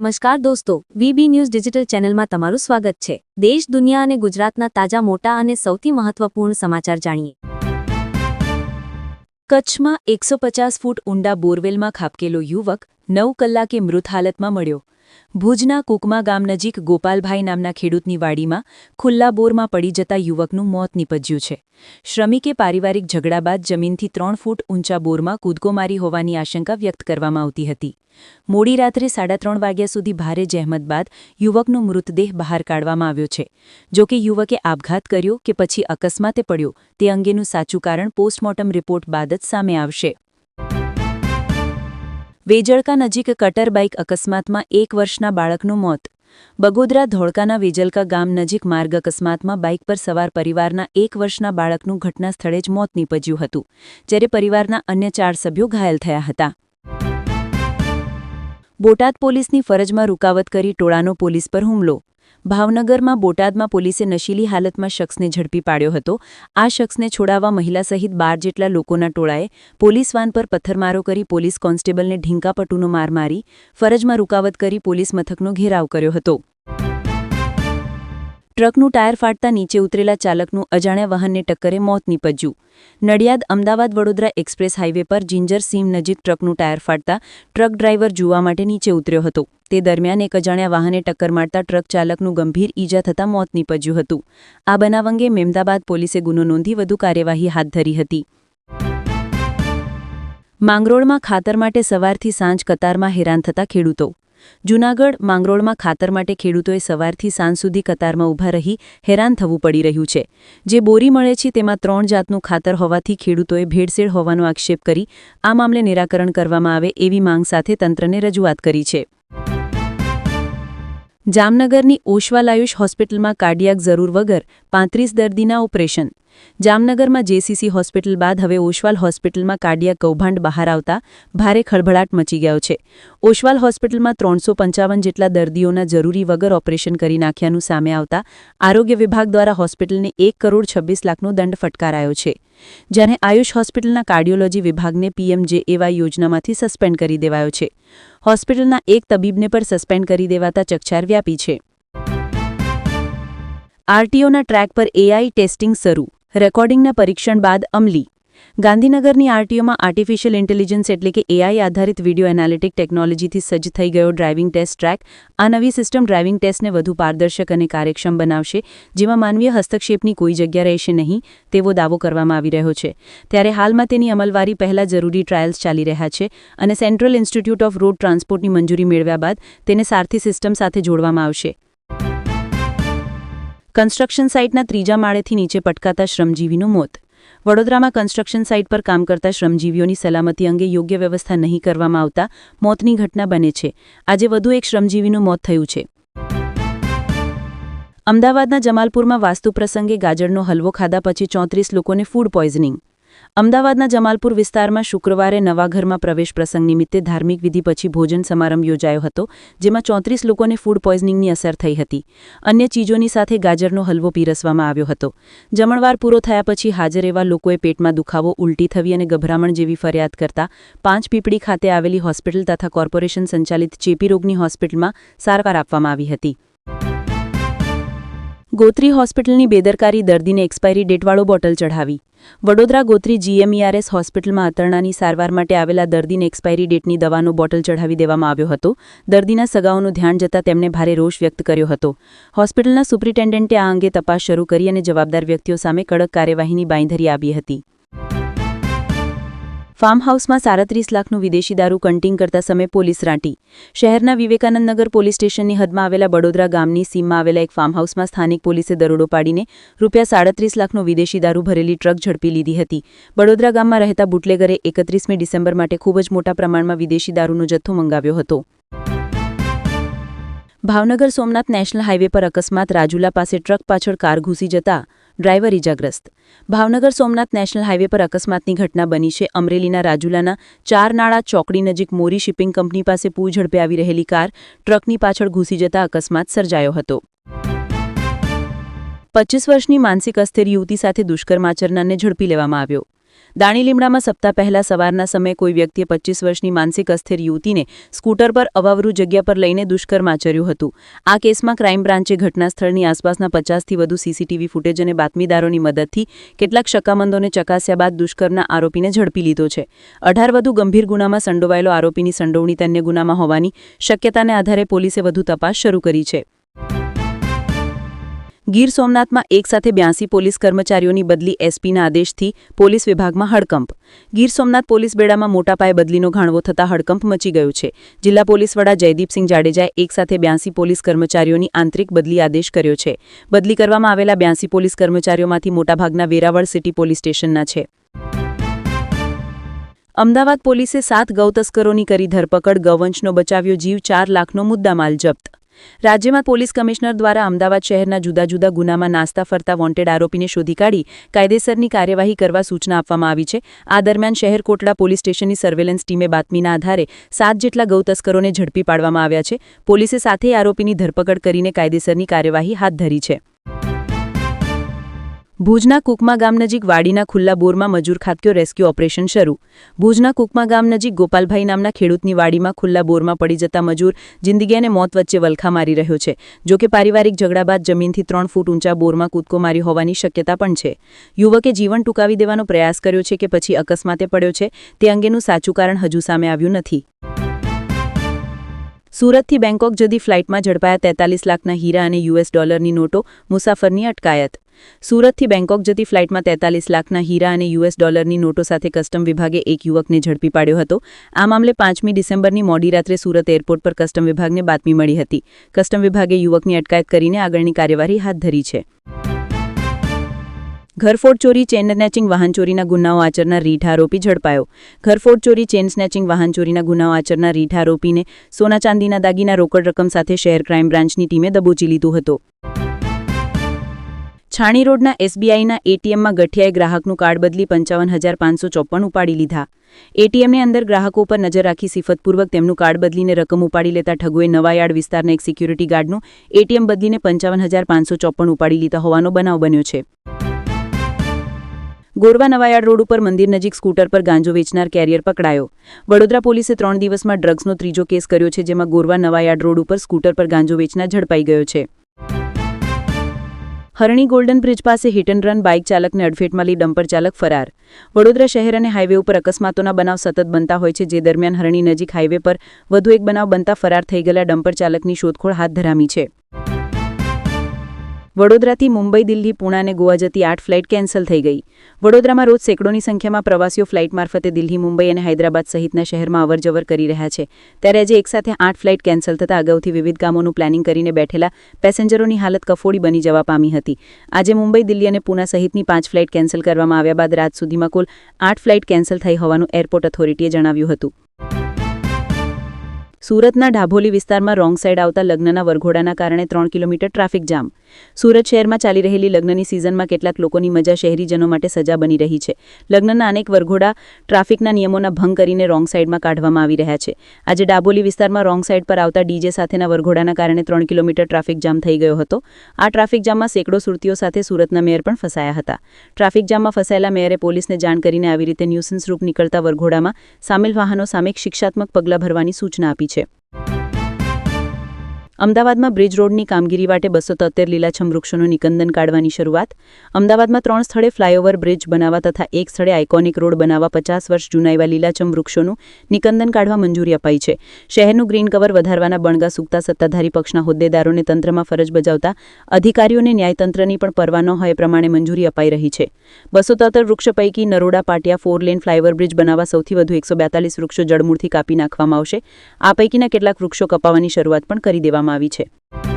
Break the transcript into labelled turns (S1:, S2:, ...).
S1: નમસ્કાર દોસ્તો, VB news digital ચેનલમાં તમારું સ્વાગત છે. દેશ, દુનિયા અને ગુજરાતના તાજા, મોટા અને સૌથી મહત્વપૂર્ણ સમાચાર જાણીએ.
S2: કચ્છમાં એકસો ફૂટ ઊંડા બોરવેલમાં ખાબકેલો યુવક નવ કલાકે મૃત હાલતમાં મળ્યો. ભુજના કુકમા ગામ નજીક ગોપાલભાઈ નામના ખેડૂતની વાડીમાં ખુલ્લા બોરમાં પડી જતા યુવકનું મોત નીપજ્યું છે. શ્રમિકે પારિવારિક ઝઘડા બાદ જમીનથી ત્રણ ફૂટ ઊંચા બોરમાં કૂદકો મારી હોવાની આશંકા વ્યક્ત કરવામાં આવતી હતી. મોડી રાત્રે સાડા ત્રણ વાગ્યા સુધી ભારે જહેમત બાદ યુવકનો મૃતદેહ બહાર કાઢવામાં આવ્યો છે. જો કે યુવકે આપઘાત કર્યો કે પછી અકસ્માતે પડ્યો તે અંગેનું સાચું કારણ પોસ્ટમોર્ટમ રિપોર્ટ બાદ જ સામે આવશે. વેજળકા નજીક કટર બાઇક અકસ્માતમાં એક વર્ષના બાળકનું મોત. બગોદરા ધોળકાના વેજલકા ગામ નજીક માર્ગ અકસ્માતમાં બાઇક પર સવાર પરિવારના એક વર્ષના બાળકનું ઘટના સ્થળે જ મોત નીપજ્યું હતું, જ્યારે પરિવારના અન્ય ચાર સભ્યો ઘાયલ થયા હતા. બોટાદ પોલીસની ફરજમાં રૂકાવત કરી ટોળાનો પોલીસ પર હુમલો. ભાવનગરમાં બોટાદમાં પોલીસે નશીલી હાલતમાં શખ્સને ઝડપી પાડ્યો હતો. આ શખ્સને છોડાવવા મહિલા સહિત બાર જેટલા લોકોના ટોળાએ પોલીસ વાન પર પથ્થરમારો કરી પોલીસ કોન્સ્ટેબલને ઢીંકાપટુનો માર મારી, ફરજમાં રૂકાવત કરી પોલીસ મથકનો ઘેરાવ કર્યો હતો. ટ્રકનું ટાયર ફાટતા નીચે ઉતરેલા ચાલકનું અજાણ્યા વાહનને ટક્કરે મોત નીપજ્યું. નડિયાદ અમદાવાદ વડોદરા એક્સપ્રેસ હાઇવે પર જિંજર સીમ નજીક ટ્રકનું ટાયર ફાટતા ટ્રક ડ્રાઈવર જોવા માટે નીચે ઉતર્યો હતો. તે દરમિયાન એક અજાણ્યા વાહને ટક્કર મારતા ટ્રક ચાલકનું ગંભીર ઈજા થતાં મોત નીપજ્યું હતું. આ બનાવ અંગે મેમદાબાદ પોલીસે ગુનો નોંધી વધુ કાર્યવાહી હાથ ધરી હતી. માંગરોળમાં ખાતર માટે સવારથી સાંજ કતારમાં હેરાન થતા ખેડૂતો. જૂનાગઢ માંગરોળમાં ખાતર માટે ખેડૂતોએ સવારથી સાંજ સુધી કતારમાં ઊભા રહી હેરાન થવું પડી રહ્યું છે. જે બોરી મળે છે તેમાં ત્રણ જાતનું ખાતર હોવાથી ખેડૂતોએ ભેળસેળ હોવાનો આક્ષેપ કરી આ મામલે નિરાકરણ કરવામાં આવે એવી માંગ સાથે તંત્રને રજૂઆત કરી છે. જામનગરની ઓશવાલાયુષ હોસ્પિટલમાં કાર્ડિયાક જરૂર વગર પાંત્રીસ દર્દીના ઓપરેશન. જામનગરમાં જેસીસી હોસ્પિટલ બાદ હવે ઓશવાલ હોસ્પિટલમાં કાર્ડિયા કૌભાંડ બહાર આવતા ભારે ખળભળાટ મચી ગયો છે. ઓશવાલ હોસ્પિટલમાં ત્રણસો જેટલા દર્દીઓના જરૂરી વગર ઓપરેશન કરી નાખ્યાનું સામે આવતા આરોગ્ય વિભાગ દ્વારા હોસ્પિટલને એક કરોડ છવ્વીસ લાખનો દંડ ફટકારાયો છે. જ્યારે આયુષ હોસ્પિટલના કાર્ડિયોલોજી વિભાગને પીએમજેએવાય યોજનામાંથી સસ્પેન્ડ કરી દેવાયો છે. હોસ્પિટલના એક તબીબને પર સસ્પેન્ડ કરી દેવાતા ચકચાર વ્યાપી છે. આરટીઓના ટ્રેક પર એઆઈ ટેસ્ટિંગ શરૂ રેકોર્ડિંગના પરીક્ષણ બાદ અમલી. ગાંધીનગરની આરટીઓમાં આર્ટિફિશિયલ ઇન્ટેલિજન્સ એટલે કે એઆઈ આધારિત વિડિયો એનાલિટિક ટેકનોલોજીથી સજ્જ થઈ ગયો ડ્રાઇવિંગ ટેસ્ટ ટ્રેક આ નવી સિસ્ટમ ડ્રાઇવિંગ ટેસ્ટને વધુ પારદર્શક અને કાર્યક્ષમ બનાવશે, જેમાં માનવીય હસ્તક્ષેપની કોઈ જગ્યા રહેશે નહીં, તેવો દાવો કરવામાં આવી રહ્યો છે. ત્યારે હાલમાં તેની અમલવારી પહેલા જરૂરી ટ્રાયલ્સ ચાલી રહ્યા છે અને સેન્ટ્રલ ઇન્સ્ટિટ્યૂટ ઓફ રોડ ટ્રાન્સપોર્ટની મંજૂરી મેળવ્યા બાદ તેને સારથી સિસ્ટમ સાથે જોડવામાં આવશે. કન્સ્ટ્રક્શન સાઇટના ત્રીજા માળેથી નીચે પટકાતા શ્રમજીવીનું મોત. વડોદરામાં કન્સ્ટ્રક્શન સાઇટ પર કામ કરતા શ્રમજીવીઓની સલામતી અંગે યોગ્ય વ્યવસ્થા નહીં કરવામાં આવતા મોતની ઘટના બને છે. આજે વધુ એક શ્રમજીવીનું મોત થયું છે. અમદાવાદના જમાલપુરમાં વાસ્તુ પ્રસંગે ગાજરનો હલવો ખાધા પછી ચોત્રીસ લોકોને ફૂડ પોઈઝનિંગ અમદાવાદના જમાલપુર વિસ્તારમાં શુક્રવારે નવા ઘરમાં પ્રવેશ પ્રસંગ નિમિત્તે ધાર્મિક વિધિ પછી ભોજન સમારંભ યોજાયો હતો, જેમાં ચોત્રીસ લોકોને ફૂડ પોઈઝનિંગની અસર થઈ હતી. અન્ય ચીજોની સાથે ગાજરનો હલવો પીરસવામાં આવ્યો હતો. જમણવાર પૂરો થયા પછી હાજર એવા લોકોએ પેટમાં દુખાવો, ઉલટી થવી અને ગભરામણ જેવી ફરિયાદ કરતા પાંચ પીપળી ખાતે આવેલી હોસ્પિટલ તથા કોર્પોરેશન સંચાલિત ચેપી રોગની હોસ્પિટલમાં સારવાર આપવામાં આવી હતી. ગોત્રી હોસ્પિટલની બેદરકારી દર્દીને એક્સપાયરી ડેટવાળો બોટલ ચઢાવી. વડોદરા ગોત્રી જીએમઈઆરએસ હોસ્પિટલમાં અતરણાની સારવાર માટે આવેલા દર્દીને એક્સપાયરી ડેટની દવાનો બોટલ ચઢાવી દેવામાં આવ્યો હતો. દર્દીના સગાઓનું ધ્યાન જતાં તેમણે ભારે રોષ વ્યક્ત કર્યો હતો. હોસ્પિટલના સુપ્રિન્ટેન્ડન્ટે આ અંગે તપાસ શરૂ કરી અને જવાબદાર વ્યક્તિઓ સામે કડક કાર્યવાહીની બાંયધરી આપી હતી. ફાર્મ હાઉસમાં સાડત્રીસ લાખનું વિદેશી દારૂ કન્ટિંગ કરતા સમયે પોલીસ રાંટી. શહેરના વિવેકાનંદનગર પોલીસ સ્ટેશનની હદમાં આવેલા બડોદરા ગામની સીમમાં આવેલા એક ફાર્મ હાઉસમાં સ્થાનિક પોલીસે દરોડો પાડીને રૂપિયા સાડત્રીસ લાખનો વિદેશી દારૂ ભરેલી ટ્રક ઝડપી લીધી હતી. બડોદરા ગામમાં રહેતા બુટલેગરે એકત્રીસમી ડિસેમ્બર માટે ખૂબ જ મોટા પ્રમાણમાં વિદેશી દારૂનો જથ્થો મંગાવ્યો હતો. ભાવનગર સોમનાથ નેશનલ હાઇવે પર અકસ્માત, રાજુલા પાસે ટ્રક પાછળ કાર ઘૂસી જતા ડ્રાઈવર ઇજાગ્રસ્ત ભાવનગર સોમનાથ નેશનલ હાઇવે પર અકસ્માતની ઘટના બની છે. અમરેલીના રાજુલાના ચાર નાળા ચોકડી નજીક મોરી શિપિંગ કંપની પાસે પૂર ઝડપે આવી રહેલી કાર ટ્રકની પાછળ ઘૂસી જતા અકસ્માત સર્જાયો હતો. પચીસ વર્ષની માનસિક અસ્થિર યુવતી સાથે દુષ્કર્મ આચરનારને ઝડપી લેવામાં આવ્યો. દાણી લીમડામાં સપ્તાહ પહેલા સવારના સમયે કોઈ વ્યક્તિએ પચીસ વર્ષની માનસિક અસ્થિર યુવતીને સ્કૂટર પર અવાવરૂ જગ્યા પર લઈને દુષ્કર્મ આચર્યું હતું. આ કેસમાં ક્રાઇમ બ્રાન્ચે ઘટના સ્થળની આસપાસના પચાસથી વધુ સીસીટીવી ફૂટેજ અને બાતમીદારોની મદદથી કેટલાક શકામંદોને ચકાસ્યા બાદ દુષ્કર્મના આરોપીને ઝડપી લીધો છે. અઢાર વધુ ગંભીર ગુનામાં સંડોવાયેલો આરોપીની સંડોવણી તન્ય ગુનામાં હોવાની શક્યતાને આધારે પોલીસે વધુ તપાસ શરૂ કરી છે. ગીર સોમનાથમાં એકસાથે બ્યાસી પોલીસ કર્મચારીઓની બદલી એસપીના આદેશથી પોલીસ વિભાગમાં હડકંપ. ગીર સોમનાથ પોલીસ બેડામાં મોટા પાયે બદલીનો ઘાણવો થતાં હડકંપ મચી ગયો છે. જિલ્લા પોલીસ વડા જયદીપસિંહ જાડેજાએ એકસાથે બ્યાસી પોલીસ કર્મચારીઓની આંતરિક બદલી આદેશ કર્યો છે. બદલી કરવામાં આવેલા બ્યાસી પોલીસ કર્મચારીઓમાંથી મોટાભાગના વેરાવળ સિટી પોલીસ સ્ટેશનના છે. અમદાવાદ પોલીસે સાત ગૌતસ્કરોની કરી ધરપકડ, ગૌવંશનો બચાવ્યો જીવ, ચાર લાખનો મુદ્દામાલ જપ્ત રાજ્યમાં પોલીસ કમિશનર દ્વારા અમદાવાદ શહેરના જુદા જુદા ગુનામાં નાસ્તા ફરતા વોન્ટેડ આરોપીને શોધી કાઢી કાયદેસરની કાર્યવાહી કરવા સૂચના આપવામાં આવી છે. આ દરમિયાન શહેર કોટડા પોલીસ સ્ટેશનની સર્વેલન્સ ટીમે બાતમીના આધારે સાત જેટલા ગૌતસ્કરોને ઝડપી પાડવામાં આવ્યા છે. પોલીસે સાથે આરોપીની ધરપકડ કરીને કાયદેસરની કાર્યવાહી હાથ ધરી છે. ભુજના કુકમા ગામ નજીક વાડીના ખુલ્લા બોરમાં મજૂર ખાતક્યો રેસ્ક્યુ ઓપરેશન શરૂ. ભુજના કુકમા ગામ નજીક ગોપાલભાઈ નામના ખેડૂતની વાડીમાં ખુલ્લા બોરમાં પડી જતા મજૂર જિંદગી અને મોત વચ્ચે વલખા મારી રહ્યો છે. જો કે પારિવારિક ઝઘડા બાદ જમીનથી ત્રણ ફૂટ ઊંચા બોરમાં કૂદકો મારી હોવાની શક્યતા પણ છે. યુવકે જીવન ટૂંકાવી દેવાનો પ્રયાસ કર્યો છે કે પછી અકસ્માતે પડ્યો છે, તે અંગેનું સાચું કારણ હજુ સામે આવ્યું નથી. સુરતથી બેંકોક જતી ફ્લાઇટમાં ઝડપાયા તેતાલીસ લાખના હીરા અને યુએસ ડોલરની નોટો મુસાફરની અટકાયત. સુરતથી બેંકોક જતી ફ્લાઇટમાં તેતાલીસ લાખના હીરા અને યુએસ ડોલરની નોટો સાથે કસ્ટમ વિભાગે એક યુવકને ઝડપી પાડ્યો હતો. આ મામલે પાંચમી ડિસેમ્બરની મોડી રાત્રે સુરત એરપોર્ટ પર કસ્ટમ વિભાગને બાતમી મળી હતી. કસ્ટમ વિભાગે યુવકની અટકાયત કરીને આગળની કાર્યવાહી હાથ ધરી છે. ઘરફોડ ચોરી, ચેન સ્નેચિંગ, વાહન ચોરીના ગુનાઓ આચરનાર રીઠ આરોપી ઝડપાયો. ઘરફોડ ચોરી, ચેન સ્નેચિંગ, વાહન ચોરીના ગુનાઓ આચરનાર રીઠ આરોપીને સોના ચાંદીના દાગીના રોકડ રકમ સાથે શહેર ક્રાઇમ બ્રાન્ચની ટીમે દબોચી લીધો હતો. છાણી રોડના એસબીઆઈના એટીએમમાં ગઠિયાએ ગ્રાહકનું કાર્ડ બદલી પંચાવન હજાર પાંચસો ચોપન ઉપાડી લીધા. એટીએમની અંદર ગ્રાહકો પર નજર રાખી સિફતપૂર્વક તેમનું કાર્ડ બદલીને રકમ ઉપાડી લેતા ઠગોએ નવાયાર્ડ વિસ્તારના એક સિક્યુરિટી ગાર્ડનું એટીએમ બદલીને પંચાવન હજાર પાંચસો ચોપન ઉપાડી લીધા હોવાનો બનાવ બન્યો છે. ગોરવા નવાયાર્ડ રોડ ઉપર મંદિર નજીક સ્કૂટર પર ગાંજો વેચનાર કેરિયર પકડાયો. વડોદરા પોલીસે ત્રણ દિવસમાં ડ્રગ્સનો ત્રીજો કેસ કર્યો છે જેમાં ગોરવા નવાયાર્ડ રોડ ઉપર સ્કૂટર પર ગાંજો વેચનાર ઝડપાઈ ગયો છે. હરણી ગોલ્ડન બ્રિજ પાસે હિટ એન્ડ રન બાઇક ચાલકને અડફેટમાં લઈ ડમ્પર ચાલક ફરાર. વડોદરા શહેર અને હાઇવે ઉપર અકસ્માતોના બનાવ સતત બનતા હોય છે, જે દરમિયાન હરણી નજીક હાઇવે પર વધુ એક બનાવ બનતા ફરાર થઈ ગયેલા ડમ્પર ચાલકની શોધખોળ હાથ ધરામી છે. વડોદરાથી મુંબઈ, દિલ્હી પુણાને ગોવા જતી આઠ ફ્લાઇટ કેન્સલ થઈ ગઈ. વડોદરામાં રોજ સેંકડોની સંખ્યામાં પ્રવાસીઓ ફ્લાઇટ મારફતે દિલ્હી, મુંબઈ અને હૈદરાબાદ સહિતના શહેરમાં અવરજવર કરી રહ્યા છે. ત્યારે આજે એકસાથે આઠ ફ્લાઇટ કેન્સલ થતાં અગાઉથી વિવિધ કામોનું પ્લાનિંગ કરીને બેઠેલા પેસેન્જરોની હાલત કફોડી બની જવા પામી હતી. આજે મુંબઈ, દિલ્હી અને પુના સહિતની પાંચ ફ્લાઇટ કેન્સલ કરવામાં આવ્યા બાદ રાત સુધીમાં કુલ આઠ ફ્લાઇટ કેન્સલ થઈ હોવાનું એરપોર્ટ ઓથોરિટીએ જણાવ્યું હતું. સુરતના ડાભોલી વિસ્તારમાં રોંગ સાઇડ આવતા લગ્નના વરઘોડાના કારણે ત્રણ કિલોમીટર ટ્રાફિક જામ. સુરત શહેરમાં ચાલી રહેલી લગ્નની સિઝનમાં કેટલાક લોકોની મજા શહેરીજનો માટે સજા બની રહી છે. લગ્નના અનેક વરઘોડા ટ્રાફિકના નિયમોના ભંગ કરીને રોંગ સાઇડમાં કાઢવામાં આવી રહ્યા છે. આજે ડાબોલી વિસ્તારમાં રોંગ સાઇડ પર આવતા ડીજે સાથેના વરઘોડાના કારણે ત્રણ કિલોમીટર ટ્રાફિક જામ થઈ ગયો હતો. આ ટ્રાફિક જામમાં સેંકડો સુરતીઓ સાથે સુરતના મેયર પણ ફસાયા હતા. ટ્રાફિક જામમાં ફસાયેલા મેયરે પોલીસને જાણ કરીને આવી રીતે ન્યુસન્સ રૂપ નીકળતા વરઘોડામાં સામેલ વાહનો સામે શિક્ષાત્મક પગલાં ભરવાની સૂચના આપી અમદાવાદમાં બ્રિજ રોડની કામગીરી માટે બસો તોતેર લીલાછમ વૃક્ષોનું નિકંદન કાઢવાની શરૂઆત. અમદાવાદમાં ત્રણ સ્થળે ફ્લાયઓવર બ્રિજ બનાવવા તથા એક સ્થળે આઇકોનિક રોડ બનાવવા પચાસ વર્ષ જૂના લીલાછમ વૃક્ષોનું નિકંદન કાઢવા મંજૂરી અપાઈ છે. શહેરનું ગ્રીન કવર વધારવાના બણગા સૂકતા સત્તાધારી પક્ષના હોદ્દેદારોને તંત્રમાં ફરજ બજાવતા અધિકારીઓને ન્યાયતંત્રની પણ પરવા ન હોય પ્રમાણે મંજૂરી અપાઈ રહી છે. બસો તોતેર વૃક્ષ પૈકી Naroda Patiya four lane flyover bridge બનાવવા સૌથી વધુ એકસો બેતાલીસ વૃક્ષો જળમૂળથી કાપી નાખવામાં આવશે. આ પૈકીના કેટલાક વૃક્ષો કપાવવાની શરૂઆત પણ કરી દેવામાં કરવામાં આવી છે.